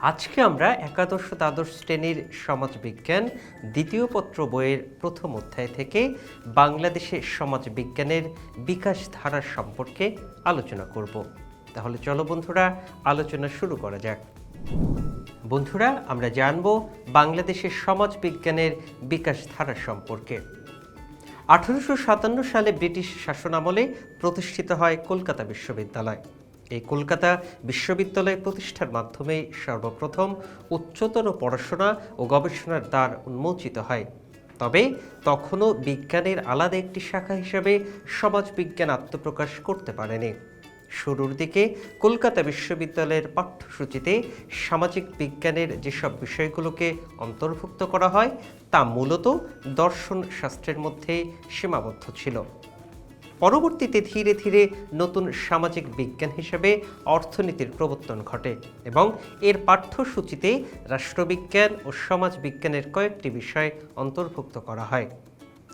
আজকে আমরা একাদশ দ্বাদশ শ্রেণির সমাজবিজ্ঞান দ্বিতীয় পত্র বইয়ের প্রথম অধ্যায় থেকে বাংলাদেশের সমাজবিজ্ঞানের বিকাশ ধারা সম্পর্কে আলোচনা করব। তাহলে চলো বন্ধুরা, আলোচনা শুরু করা যাক। বন্ধুরা, আমরা জানব বাংলাদেশের সমাজবিজ্ঞানের বিকাশ ধারা সম্পর্কে। আঠারোশো সাতান্ন সালে ব্রিটিশ শাসনামলে প্রতিষ্ঠিত হয় কলকাতা বিশ্ববিদ্যালয়। এই কলকাতা বিশ্ববিদ্যালয় প্রতিষ্ঠার মাধ্যমে সর্বপ্রথম উচ্চতর পড়াশোনা ও গবেষণার দ্বার উন্মোচিত হয়। তবে তখনও বিজ্ঞানের আলাদা একটি শাখা হিসেবে সমাজবিজ্ঞান আত্মপ্রকাশ করতে পারেনি। শুরুর দিকে কলকাতা বিশ্ববিদ্যালয়ের পাঠ্যসূচিতে সামাজিক বিজ্ঞানের যেসব বিষয়গুলোকে অন্তর্ভুক্ত করা হয়, তা মূলত দর্শন শাস্ত্রের মধ্যে সীমাবদ্ধ ছিল। পরবর্তীতে ধীরে ধীরে নতুন সামাজিক বিজ্ঞান হিসেবে অর্থনীতির প্রবর্তন ঘটে এবং এর পাঠ্যসূচিতে রাষ্ট্রবিজ্ঞান ও সমাজ বিজ্ঞানের কয়েকটি বিষয় অন্তর্ভুক্ত করা হয়।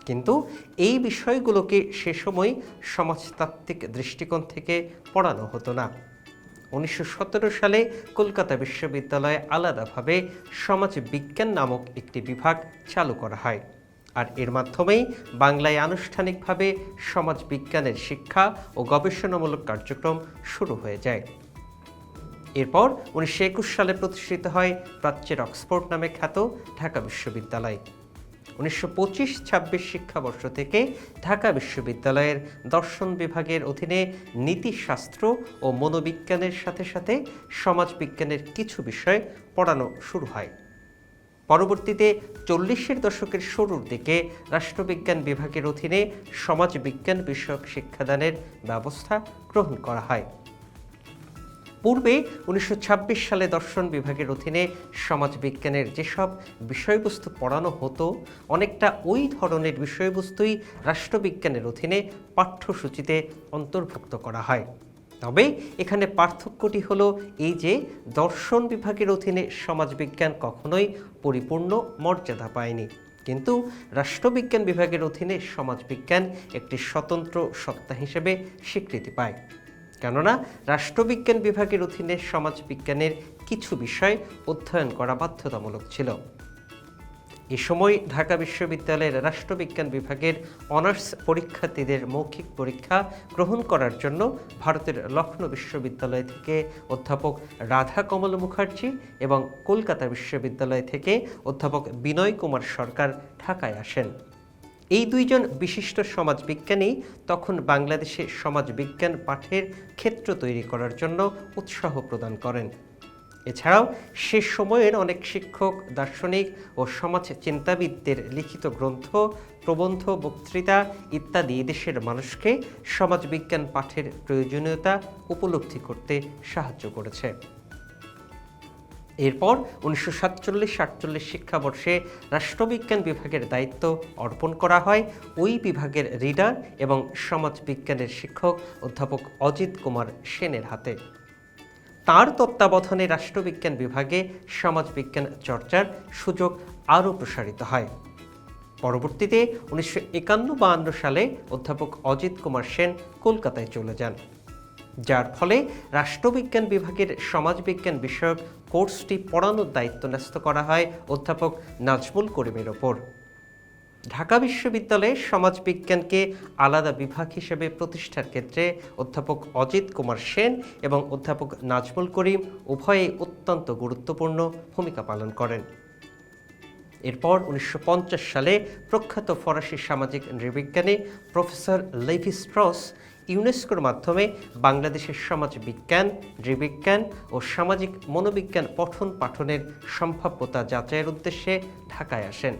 কিন্তু এই বিষয়গুলোকে সে সময় সমাজতাত্ত্বিক দৃষ্টিকোণ থেকে পড়ানো হতো না। উনিশশো সতেরো সালে কলকাতা বিশ্ববিদ্যালয়ে আলাদাভাবে সমাজ বিজ্ঞান নামক একটি বিভাগ চালু করা হয়। আর এর মাধ্যমেই বাংলায় আনুষ্ঠানিকভাবে সমাজ বিজ্ঞানের শিক্ষা ও গবেষণামূলক কার্যক্রম শুরু হয়ে যায়। এরপর উনিশশো একুশ সালে প্রতিষ্ঠিত হয় প্রাচ্যের অক্সফোর্ড নামে খ্যাত ঢাকা বিশ্ববিদ্যালয়। উনিশশো পঁচিশ ছাব্বিশ শিক্ষাবর্ষ থেকে ঢাকা বিশ্ববিদ্যালয়ের দর্শন বিভাগের অধীনে নীতিশাস্ত্র ও মনোবিজ্ঞানের সাথে সাথে সমাজবিজ্ঞানের কিছু বিষয় পড়ানো শুরু হয়। পরবর্তীতে চল্লিশের দশকের শুরুর দিকে রাষ্ট্রবিজ্ঞান বিভাগের অধীনে সমাজবিজ্ঞান বিষয়ক শিক্ষাদানের ব্যবস্থা গ্রহণ করা হয়। পূর্বে উনিশশো ছাব্বিশ সালে দর্শন বিভাগের অধীনে সমাজবিজ্ঞানের যেসব বিষয়বস্তু পড়ানো হতো, অনেকটা ওই ধরনের বিষয়বস্তুই রাষ্ট্রবিজ্ঞানের অধীনে পাঠ্যসূচিতে অন্তর্ভুক্ত করা হয়। তবে এখানে পার্থক্যটি হলো এই যে দর্শন বিভাগের অধীনে সমাজবিজ্ঞান কখনোই পরিপূর্ণ মর্যাদা পায়নি। কিন্তু রাষ্ট্রবিজ্ঞান বিভাগের অধীনে সমাজবিজ্ঞান একটি স্বতন্ত্র সত্তা হিসেবে স্বীকৃতি পায়। কেননা রাষ্ট্রবিজ্ঞান বিভাগের অধীনে সমাজবিজ্ঞানের কিছু বিষয় অধ্যয়ন করা বাধ্যতামূলক ছিল। এ সময় ঢাকা বিশ্ববিদ্যালয়ের রাষ্ট্রবিজ্ঞান বিভাগের অনার্স পরীক্ষার্থীদের মৌখিক পরীক্ষা গ্রহণ করার জন্য ভারতের লখনৌ বিশ্ববিদ্যালয় থেকে অধ্যাপক রাধা কমল মুখার্জি এবং কলকাতা বিশ্ববিদ্যালয় থেকে অধ্যাপক বিনয় কুমার সরকার ঢাকায় আসেন। এই দুইজন বিশিষ্ট সমাজবিজ্ঞানী তখন বাংলাদেশে সমাজবিজ্ঞান পাঠের ক্ষেত্র তৈরি করার জন্য উৎসাহ প্রদান করেন। এছাড়াও সে সময়ের অনেক শিক্ষক, দার্শনিক ও সমাজ চিন্তাবিদদের লিখিত গ্রন্থ, প্রবন্ধ, বক্তৃতা ইত্যাদি দেশের মানুষকে সমাজবিজ্ঞান পাঠের প্রয়োজনীয়তা উপলব্ধি করতে সাহায্য করেছে। এরপর উনিশশো সাতচল্লিশ সাতচল্লিশ শিক্ষাবর্ষে রাষ্ট্রবিজ্ঞান বিভাগের দায়িত্ব অর্পণ করা হয়। ওই বিভাগের রিডার এবং সমাজবিজ্ঞানের শিক্ষক অধ্যাপক অজিত কুমার সেনের হাতে। তার তত্ত্বাবধানে রাষ্ট্রবিজ্ঞান বিভাগে সমাজবিজ্ঞান চর্চার সুযোগ আরও প্রসারিত হয়। পরবর্তীতে উনিশশো একান্ন বাহান্ন সালে অধ্যাপক অজিত কুমার সেন কলকাতায় চলে যান। যার ফলে রাষ্ট্রবিজ্ঞান বিভাগের সমাজবিজ্ঞান বিষয়ক কোর্সটি পড়ানোর দায়িত্ব ন্যস্ত করা হয় অধ্যাপক নাজমুল করিমের ওপর। ঢাকা বিশ্ববিদ্যালয়ে সমাজবিজ্ঞানকে আলাদা বিভাগ হিসেবে প্রতিষ্ঠার ক্ষেত্রে অধ্যাপক অজিত কুমার সেন এবং অধ্যাপক নাজমুল করিম উভয়েই অত্যন্ত গুরুত্বপূর্ণ ভূমিকা পালন করেন। এরপর উনিশশো পঞ্চাশ সালে প্রখ্যাত ফরাসি সামাজিক নৃবিজ্ঞানী প্রফেসর লেভি স্ট্রস ইউনেস্কোর মাধ্যমে বাংলাদেশের সমাজ বিজ্ঞান নৃবিজ্ঞান ও সামাজিক মনোবিজ্ঞান পঠন পাঠনের সম্ভাব্যতা যাচাইয়ের উদ্দেশ্যে ঢাকায় আসেন।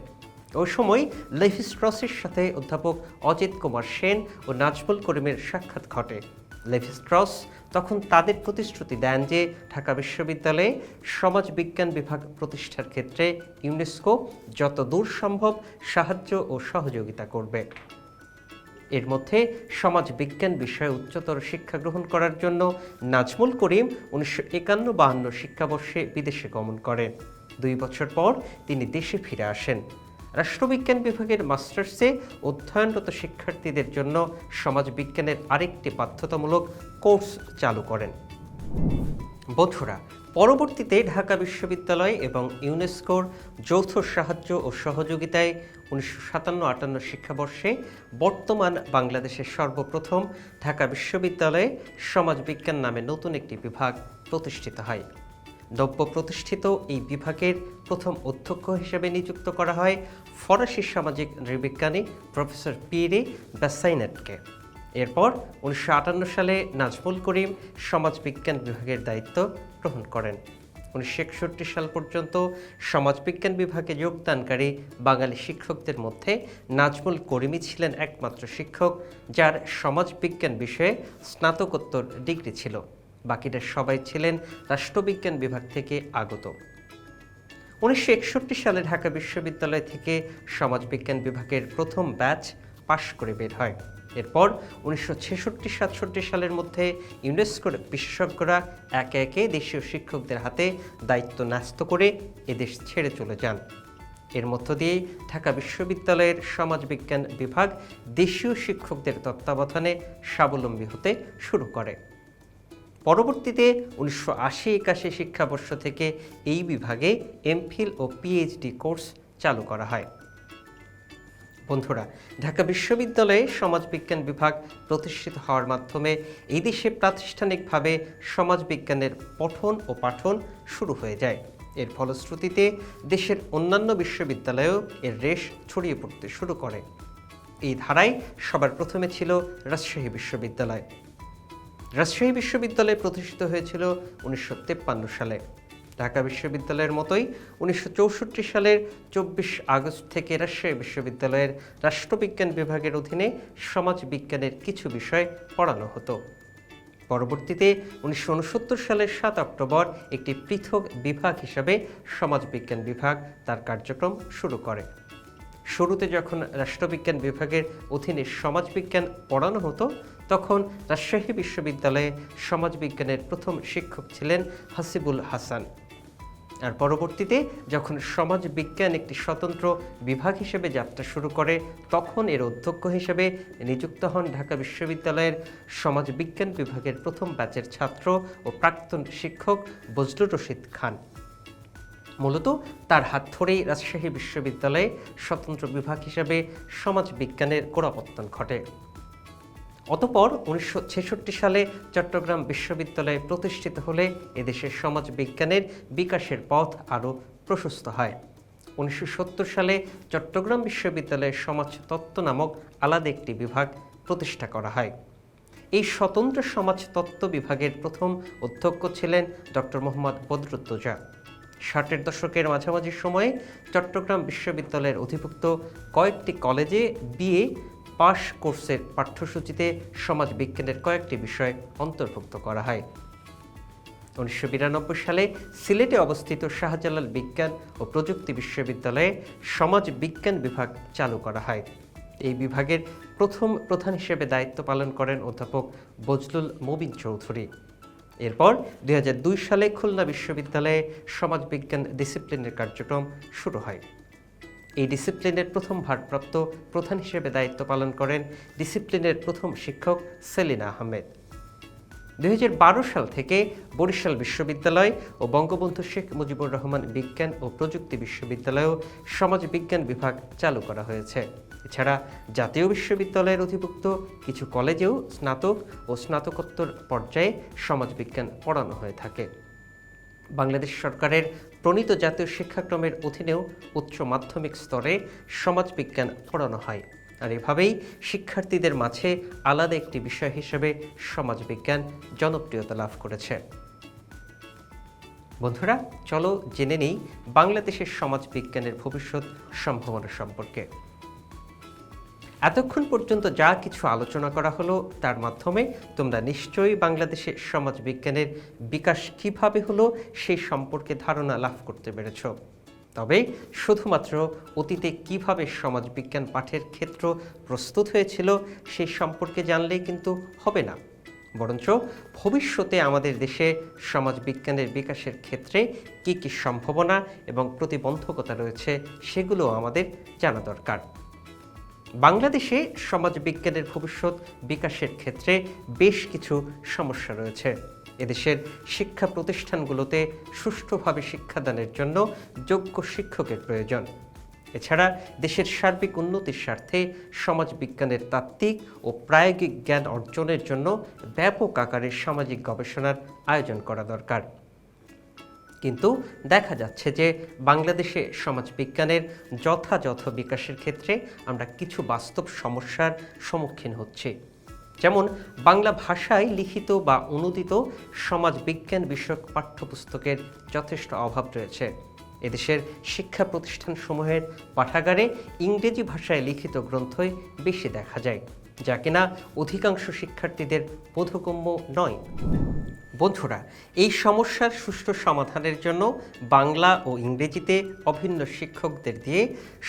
ওই সময় লেভিস্ট্রসের সাথে অধ্যাপক অজিত কুমার সেন ও নাজমুল করিমের সাক্ষাৎ ঘটে। লেভিস্ট্রস তখন তাদের প্রতিশ্রুতি দেন যে ঢাকা বিশ্ববিদ্যালয়ে সমাজ বিজ্ঞান বিভাগ প্রতিষ্ঠার ক্ষেত্রে ইউনেস্কো যত দূর সম্ভব সাহায্য ও সহযোগিতা করবে। এর মধ্যে সমাজ বিজ্ঞান বিষয়ে উচ্চতর শিক্ষা গ্রহণ করার জন্য নাজমুল করিম উনিশশো একান্ন বাহান্ন শিক্ষাবর্ষে বিদেশে গমন করেন। দুই বছর পর তিনি দেশে ফিরে আসেন। রাষ্ট্রবিজ্ঞান বিভাগের মাস্টার্সে অধ্যয়নরত শিক্ষার্থীদের জন্য সমাজবিজ্ঞানের আরেকটি বাধ্যতামূলক কোর্স চালু করেন। বন্ধুরা, পরবর্তীতে ঢাকা বিশ্ববিদ্যালয় এবং ইউনেস্কোর যৌথ সাহায্য ও সহযোগিতায় উনিশশো সাতান্ন আটান্ন শিক্ষাবর্ষে বর্তমান বাংলাদেশের সর্বপ্রথম ঢাকা বিশ্ববিদ্যালয়ে সমাজবিজ্ঞান নামে নতুন একটি বিভাগ প্রতিষ্ঠিত হয়। নব্য প্রতিষ্ঠিত এই বিভাগের প্রথম অধ্যক্ষ হিসেবে নিযুক্ত করা হয় ফরাসি সামাজিক নৃবিজ্ঞানী প্রফেসর পিরে ব্যাসাইনেটকে এরপর উনিশশো আটান্ন সালে নাজমুল করিম সমাজবিজ্ঞান বিভাগের দায়িত্ব গ্রহণ করেন। উনিশশো একষট্টি সাল পর্যন্ত সমাজবিজ্ঞান বিভাগে যোগদানকারী বাঙালি শিক্ষকদের মধ্যে নাজমুল করিমই ছিলেন একমাত্র শিক্ষক, যার সমাজবিজ্ঞান বিষয়ে স্নাতকোত্তর ডিগ্রি ছিল। বাকিরা সবাই ছিলেন রাষ্ট্রবিজ্ঞান বিভাগ থেকে আগত। উনিশশো একষট্টি সালে ঢাকা বিশ্ববিদ্যালয় থেকে সমাজবিজ্ঞান বিভাগের প্রথম ব্যাচ পাশ করে বের হয়। এরপর উনিশশো ছেষট্টি, সাতষট্টি সালের মধ্যে ইউনেস্কোর বিশেষজ্ঞরা একে একে দেশীয় শিক্ষকদের হাতে দায়িত্ব ন্যস্ত করে এদেশ ছেড়ে চলে যান। এর মধ্য দিয়ে ঢাকা বিশ্ববিদ্যালয়ের সমাজবিজ্ঞান বিভাগ দেশীয় শিক্ষকদের তত্ত্বাবধানে স্বাবলম্বী হতে শুরু করে। পরবর্তীতে উনিশশো আশি একাশি শিক্ষাবর্ষ থেকে এই বিভাগে এমফিল ও পিএইচডি কোর্স চালু করা হয়। বন্ধুরা, ঢাকা বিশ্ববিদ্যালয়ে সমাজবিজ্ঞান বিভাগ প্রতিষ্ঠিত হওয়ার মাধ্যমে এই দেশে প্রাতিষ্ঠানিকভাবে সমাজবিজ্ঞানের পঠন ও পাঠন শুরু হয়ে যায়। এর ফলশ্রুতিতে দেশের অন্যান্য বিশ্ববিদ্যালয়েও এর রেশ ছড়িয়ে পড়তে শুরু করে। এই ধারায় সবার প্রথমে ছিল রাজশাহী বিশ্ববিদ্যালয়। রাজশাহী বিশ্ববিদ্যালয় প্রতিষ্ঠিত হয়েছিল উনিশশো সালে। ঢাকা বিশ্ববিদ্যালয়ের মতোই উনিশশো চৌষট্টি সালের চব্বিশ আগস্ট থেকে রাজশাহী বিশ্ববিদ্যালয়ের রাষ্ট্রবিজ্ঞান বিভাগের অধীনে সমাজ বিজ্ঞানের কিছু বিষয় পড়ানো হতো। পরবর্তীতে উনিশশো ঊনসত্তর সালের সাত অক্টোবর একটি পৃথক বিভাগ হিসাবে সমাজবিজ্ঞান বিভাগ তার কার্যক্রম শুরু করে। শুরুতে যখন রাষ্ট্রবিজ্ঞান বিভাগের অধীনে সমাজবিজ্ঞান পড়ানো হতো তখন রাজশাহী বিশ্ববিদ্যালয়ে সমাজবিজ্ঞানের প্রথম শিক্ষক ছিলেন হাসিবুল হাসান। আর পরবর্তীতে যখন সমাজ বিজ্ঞান একটি স্বতন্ত্র বিভাগ হিসেবে যাত্রা শুরু করে, তখন এর অধ্যক্ষ হিসেবে নিযুক্ত হন ঢাকা বিশ্ববিদ্যালয়ের সমাজ বিজ্ঞান বিভাগের প্রথম ব্যাচের ছাত্র ও প্রাক্তন শিক্ষক বজলুর রশিদ খান। মূলত তার হাত ধরেই রাজশাহী বিশ্ববিদ্যালয়ে স্বতন্ত্র বিভাগ হিসেবে সমাজ বিজ্ঞানের গোড়াপত্তন ঘটে। অতপর উনিশশো ছেষট্টি সালে চট্টগ্রাম বিশ্ববিদ্যালয় প্রতিষ্ঠিত হলে এদেশের সমাজ বিজ্ঞানের বিকাশের পথ আরও প্রশস্ত হয়। উনিশশো সত্তর সালে চট্টগ্রাম বিশ্ববিদ্যালয়ের সমাজতত্ত্ব নামক আলাদা একটি বিভাগ প্রতিষ্ঠা করা হয়। এই স্বতন্ত্র সমাজতত্ত্ব বিভাগের প্রথম অধ্যক্ষ ছিলেন ডক্টর মোহাম্মদ বদরুদ্দোজা। ষাটের দশকের মাঝামাঝি সময়ে চট্টগ্রাম বিশ্ববিদ্যালয়ের অধিভুক্ত কয়েকটি কলেজে বিএ পাশ কোর্সের পাঠ্যসূচিতে সমাজ বিজ্ঞানের কয়েকটি বিষয় অন্তর্ভুক্ত করা হয়। উনিশশো বিরানব্বই সালে সিলেটে অবস্থিত শাহজালাল বিজ্ঞান ও প্রযুক্তি বিশ্ববিদ্যালয়ে সমাজ বিজ্ঞান বিভাগ চালু করা হয়। এই বিভাগের প্রথম প্রধান হিসেবে দায়িত্ব পালন করেন অধ্যাপক বজলুল মুবিন চৌধুরী। এরপর দুই হাজার দুই সালে খুলনা বিশ্ববিদ্যালয়ে সমাজবিজ্ঞান ডিসিপ্লিনের কার্যক্রম শুরু হয়। এই ডিসিপ্লিনের প্রথম ভারপ্রাপ্ত প্রধান হিসেবে দায়িত্ব পালন করেন ডিসিপ্লিনের প্রথম শিক্ষক সেলিনা আহমেদ। দু হাজার বারো সাল থেকে বরিশাল বিশ্ববিদ্যালয় ও বঙ্গবন্ধু শেখ মুজিবুর রহমান বিজ্ঞান ও প্রযুক্তি বিশ্ববিদ্যালয়েও সমাজ বিজ্ঞান বিভাগ চালু করা হয়েছে। এছাড়া জাতীয় বিশ্ববিদ্যালয়ের অধিভুক্ত কিছু কলেজেও স্নাতক ও স্নাতকোত্তর পর্যায়ে সমাজবিজ্ঞান পড়ানো হয়ে থাকে। বাংলাদেশ সরকারের প্রণীত জাতীয় শিক্ষাক্রমের অধীনেও উচ্চ মাধ্যমিক স্তরে সমাজবিজ্ঞান পড়ানো হয়। আর এভাবেই শিক্ষার্থীদের মাঝে আলাদা একটি বিষয় হিসেবে সমাজবিজ্ঞান জনপ্রিয়তা লাভ করেছে। বন্ধুরা, চলো জেনে নেই বাংলাদেশের সমাজবিজ্ঞানের ভবিষ্যৎ সম্ভাবনা সম্পর্কে। এতক্ষণ পর্যন্ত যা কিছু আলোচনা করা হলো, তার মাধ্যমে তোমরা নিশ্চয়ই বাংলাদেশে সমাজ বিজ্ঞানের বিকাশ কীভাবে হলো সেই সম্পর্কে ধারণা লাভ করতে পেরেছ। তবে শুধুমাত্র অতীতে কীভাবে সমাজবিজ্ঞান পাঠের ক্ষেত্র প্রস্তুত হয়েছিল সেই সম্পর্কে জানলেই কিন্তু হবে না। বরঞ্চ ভবিষ্যতে আমাদের দেশে সমাজবিজ্ঞানের বিকাশের ক্ষেত্রে কী কী সম্ভাবনা এবং প্রতিবন্ধকতা রয়েছে, সেগুলো আমাদের জানা দরকার। বাংলাদেশে সমাজবিজ্ঞানের ভবিষ্যৎ বিকাশের ক্ষেত্রে বেশ কিছু সমস্যা রয়েছে। এদেশের শিক্ষা প্রতিষ্ঠানগুলোতে সুষ্ঠুভাবে শিক্ষাদানের জন্য যোগ্য শিক্ষকের প্রয়োজন। এছাড়া দেশের সার্বিক উন্নতির স্বার্থে সমাজবিজ্ঞানের তাত্ত্বিক ও প্রায়োগিক জ্ঞান অর্জনের জন্য ব্যাপক আকারে সামাজিক গবেষণার আয়োজন করা দরকার। কিন্তু দেখা যাচ্ছে যে বাংলাদেশে সমাজবিজ্ঞানের যথাযথ বিকাশের ক্ষেত্রে আমরা কিছু বাস্তব সমস্যার সম্মুখীন হচ্ছি। যেমন বাংলা ভাষায় লিখিত বা অনুদিত সমাজবিজ্ঞান বিষয়ক পাঠ্যপুস্তকের যথেষ্ট অভাব রয়েছে। এদেশের শিক্ষা প্রতিষ্ঠানসমূহের পাঠাগারে ইংরেজি ভাষায় লিখিত গ্রন্থই বেশি দেখা যায়, যা কিনা অধিকাংশ শিক্ষার্থীদের বোধগম্য নয়। বন্ধুরা, এই সমস্যার সুষ্ঠু সমাধানের জন্য বাংলা ও ইংরেজিতে অভিন্ন শিক্ষকদের দিয়ে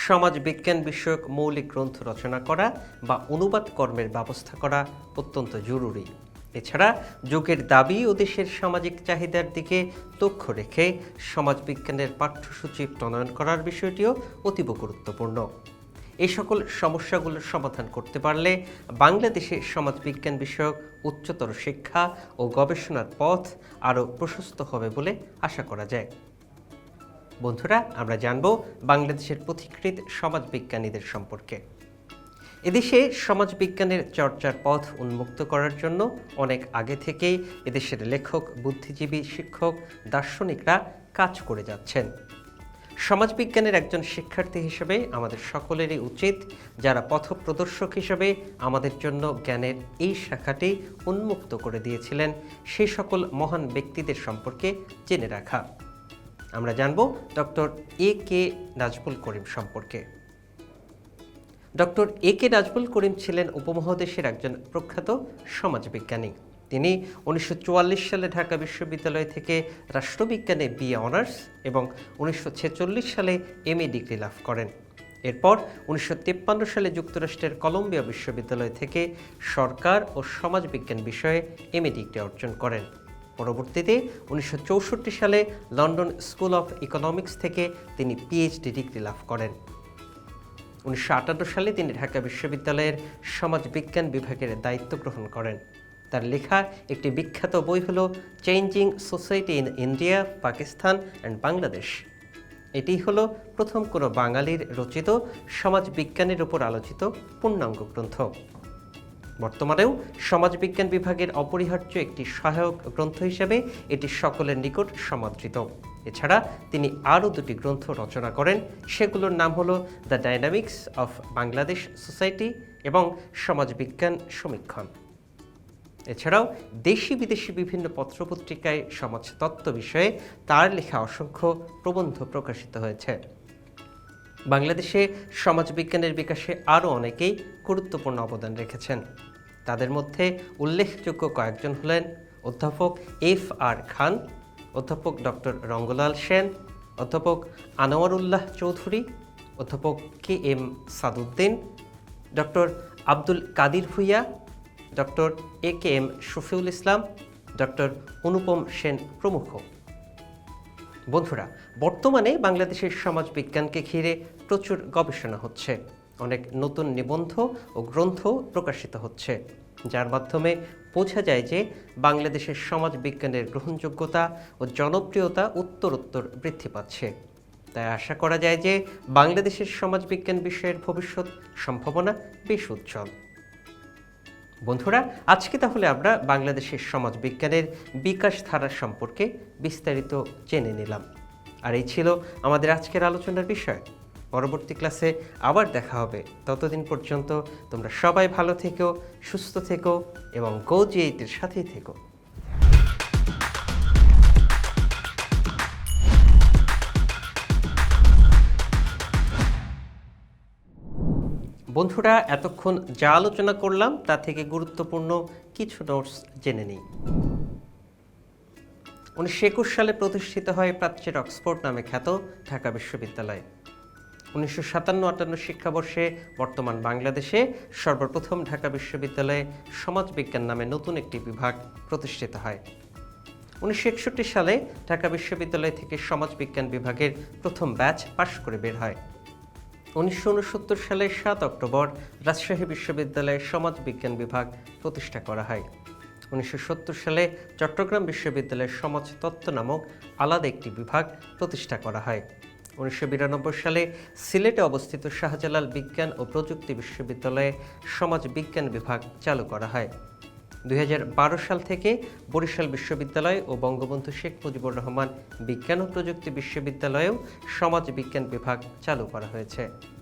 সমাজবিজ্ঞান বিষয়ক মৌলিক গ্রন্থ রচনা করা বা অনুবাদ কর্মের ব্যবস্থা করা অত্যন্ত জরুরি। এছাড়া যুগের দাবি ও দেশের সামাজিক চাহিদার দিকে লক্ষ্য রেখে সমাজবিজ্ঞানের পাঠ্যসূচি প্রণয়ন করার বিষয়টিও অতীব গুরুত্বপূর্ণ। এই সকল সমস্যাগুলোর সমাধান করতে পারলে বাংলাদেশে সমাজবিজ্ঞান বিষয়ক উচ্চতর শিক্ষা ও গবেষণার পথ আরও প্রশস্ত হবে বলে আশা করা যায়। বন্ধুরা, আমরা জানব বাংলাদেশের পথিকৃত সমাজবিজ্ঞানীদের সম্পর্কে। এদেশে সমাজবিজ্ঞানের চর্চার পথ উন্মুক্ত করার জন্য অনেক আগে থেকেই এদেশের লেখক, বুদ্ধিজীবী, শিক্ষক, দার্শনিকরা কাজ করে যাচ্ছেন। সমাজবিজ্ঞানের একজন শিক্ষার্থী হিসেবে আমাদের সকলেরই উচিত, যারা পথপ্রদর্শক হিসেবে আমাদের জন্য জ্ঞানের এই শাখাটি উন্মুক্ত করে দিয়েছিলেন সেই সকল মহান ব্যক্তিদের সম্পর্কে জেনে রাখা। আমরা জানব ডক্টর এ কে নাজবুল করিম সম্পর্কে। ডক্টর এ কে নাজবুল করিম ছিলেন উপমহাদেশের একজন প্রখ্যাত সমাজবিজ্ঞানী। তিনি উনিশশো চুয়াল্লিশ সালে ঢাকা বিশ্ববিদ্যালয় থেকে রাষ্ট্রবিজ্ঞানে বিএ অনার্স এবং উনিশশো ছেচল্লিশ সালে এম এ ডিগ্রি লাভ করেন। এরপর উনিশশো তিপ্পান্ন সালে যুক্তরাষ্ট্রের কলম্বিয়া বিশ্ববিদ্যালয় থেকে সরকার ও সমাজবিজ্ঞান বিষয়ে এম এ ডিগ্রি অর্জন করেন। পরবর্তীতে উনিশশো চৌষট্টি সালে লন্ডন স্কুল অফ ইকোনমিক্স থেকে তিনি পিএইচডি ডিগ্রি লাভ করেন। উনিশশো আটান্ন সালে তিনি ঢাকা বিশ্ববিদ্যালয়ের সমাজবিজ্ঞান বিভাগের দায়িত্ব গ্রহণ করেন। তার লেখা একটি বিখ্যাত বই হল changing society in India Pakistan and Bangladesh এটি হলো প্রথম কোনো বাঙালির রচিত সমাজবিজ্ঞানের উপর আলোচিত পূর্ণাঙ্গ গ্রন্থ। বর্তমানেও সমাজবিজ্ঞান বিভাগের অপরিহার্য একটি সহায়ক গ্রন্থ হিসেবে এটি সকলের নিকট সমাদৃত। এছাড়া তিনি আরও দুটি গ্রন্থ রচনা করেন, সেগুলোর নাম হল the dynamics of Bangladesh society এবং সমাজবিজ্ঞান সমীক্ষণ। এছাড়াও দেশি বিদেশি বিভিন্ন পত্রপত্রিকায় সমাজতত্ত্ব বিষয়ে তার লেখা অসংখ্য প্রবন্ধ প্রকাশিত হয়েছে। বাংলাদেশে সমাজবিজ্ঞানের বিকাশে আরও অনেকেই গুরুত্বপূর্ণ অবদান রেখেছেন। তাদের মধ্যে উল্লেখযোগ্য কয়েকজন হলেন অধ্যাপক এফ আর খান, অধ্যাপক ডক্টর রঙ্গলাল সেন, অধ্যাপক আনোয়ারুল্লাহ চৌধুরী, অধ্যাপক K M Saduddin, doctor Abdul Kadir Bhuiyan doctor A K M Shafiul Islam, doctor Anupam Sen প্রমুখ। বন্ধুরা, বর্তমানে বাংলাদেশের সমাজবিজ্ঞানকে ঘিরে প্রচুর গবেষণা হচ্ছে। অনেক নতুন নিবন্ধ ও গ্রন্থ প্রকাশিত হচ্ছে, যার মাধ্যমে বোঝা যায় যে বাংলাদেশের সমাজবিজ্ঞানের গ্রহণযোগ্যতা ও জনপ্রিয়তা উত্তরোত্তর বৃদ্ধি পাচ্ছে। তাই আশা করা যায় যে বাংলাদেশের সমাজবিজ্ঞান বিষয়ের ভবিষ্যৎ সম্ভাবনা বেশ উজ্জ্বল। বন্ধুরা, আজকে তাহলে আমরা বাংলাদেশের সমাজবিজ্ঞানের বিকাশ ধারা সম্পর্কে বিস্তারিত জেনে নিলাম। আর এই ছিল আমাদের আজকের আলোচনার বিষয়। পরবর্তী ক্লাসে আবার দেখা হবে। ততদিন পর্যন্ত তোমরা সবাই ভালো থেকো, সুস্থ থেকো এবং গো জিএইটের সাথেই থেকো। বন্ধুরা, এতক্ষণ যা আলোচনা করলাম তা থেকে গুরুত্বপূর্ণ কিছু নোটস জেনে নিই। উনিশশো একুশ সালে প্রতিষ্ঠিত হয় প্রাচ্যের অক্সফোর্ড নামে খ্যাত ঢাকা বিশ্ববিদ্যালয়। উনিশশো সাতান্ন আটান্ন শিক্ষাবর্ষে বর্তমান বাংলাদেশে সর্বপ্রথম ঢাকা বিশ্ববিদ্যালয়ে সমাজবিজ্ঞান নামে নতুন একটি বিভাগ প্রতিষ্ঠিত হয়। উনিশশো একষট্টি সালে ঢাকা বিশ্ববিদ্যালয় থেকে সমাজবিজ্ঞান বিভাগের প্রথম ব্যাচ পাশ করে বের হয়। উনিশশো উনসত্তর সালের সাত অক্টোবর রাজশাহী বিশ্ববিদ্যালয়ে সমাজবিজ্ঞান বিভাগ প্রতিষ্ঠা করা হয়। উনিশশো সত্তর সালে চট্টগ্রাম বিশ্ববিদ্যালয়ের সমাজতত্ত্ব নামক আলাদা একটি বিভাগ প্রতিষ্ঠা করা হয়। উনিশশো বিরানব্বই সালে সিলেটে অবস্থিত শাহজালাল বিজ্ঞান ও প্রযুক্তি বিশ্ববিদ্যালয়ে সমাজ বিজ্ঞান বিভাগ চালু করা হয়। দুই হাজার বারো সাল থেকে বরিশাল বিশ্ববিদ্যালয় ও বঙ্গবন্ধু শেখ মুজিবুর রহমান বিজ্ঞান ও প্রযুক্তি বিশ্ববিদ্যালয়েও সমাজ বিজ্ঞান বিভাগ চালু করা হয়েছে।